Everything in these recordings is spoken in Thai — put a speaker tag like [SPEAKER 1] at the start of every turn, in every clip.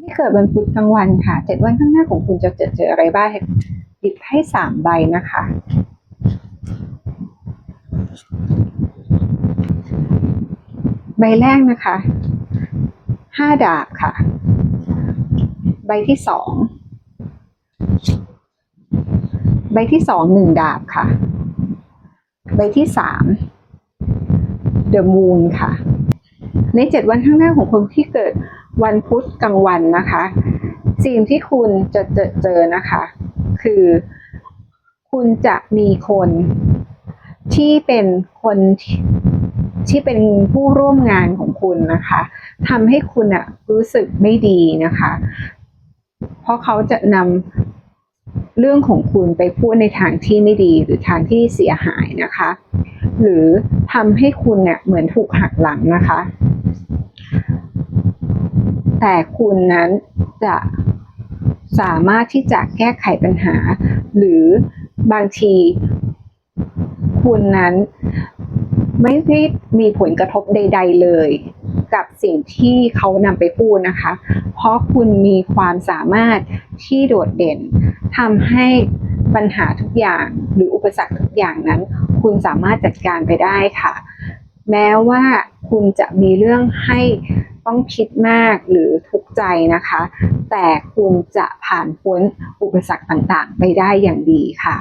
[SPEAKER 1] ที่เกิดวันพุธกลางวันค่ะเจ็ดวันข้างหน้าของคุณจะเจอเจออะไรบ้างหยิบให้สามใบนะคะใบแรกนะคะห้าดาบค่ะ ใบที่สองใบที่สองหนึ่งดาบค่ะ ใบที่สามเดอะมูนค่ะ ในเจ็ดวันข้างหน้าของคนที่เกิด วันพุธกลางวันนะคะ สิ่งที่คุณจะเจอเจอนะคะ คือ คุณจะมีคนที่เป็นคนที่ที่เป็นผู้ร่วมงานของคุณนะคะทำให้คุณอะรู้สึกไม่ดีนะคะ เพราะเขาจะนำเรื่องของคุณไปพูดในทางที่ไม่ดีหรือทางที่เสียหายนะคะ หรือทำให้คุณเนี่ยเหมือนถูกหักหลังนะคะ แต่คุณนั้นจะสามารถที่จะแก้ไขปัญหา หรือบางที คุณนั้นไม่ได้มีผลกระทบใด ๆ เลย กับสิ่งที่เขานำไปพูดนะคะ เพราะคุณมีความสามารถที่โดดเด่นทำให้ปัญหาทุกอย่างหรืออุปสรรคทุกอย่างนั้น คุณสามารถจัดการไปได้ค่ะ แม้ว่าคุณจะมีเรื่องให้ ต้องคิดมากหรือทุกข์ใจนะคะ แต่คุณจะผ่านพ้นอุปสรรคต่างๆ ไปได้อย่างดีค่ะ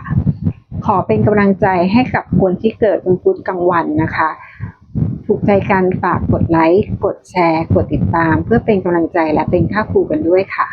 [SPEAKER 1] ขอเป็นกำลังใจให้กับคนที่เกิดวันพุธกลางวันนะคะ ถูกใจการฝากกดไลค์ กดแชร์ กดติดตาม เพื่อเป็นกำลังใจและเป็นค่าครูกันด้วยค่ะ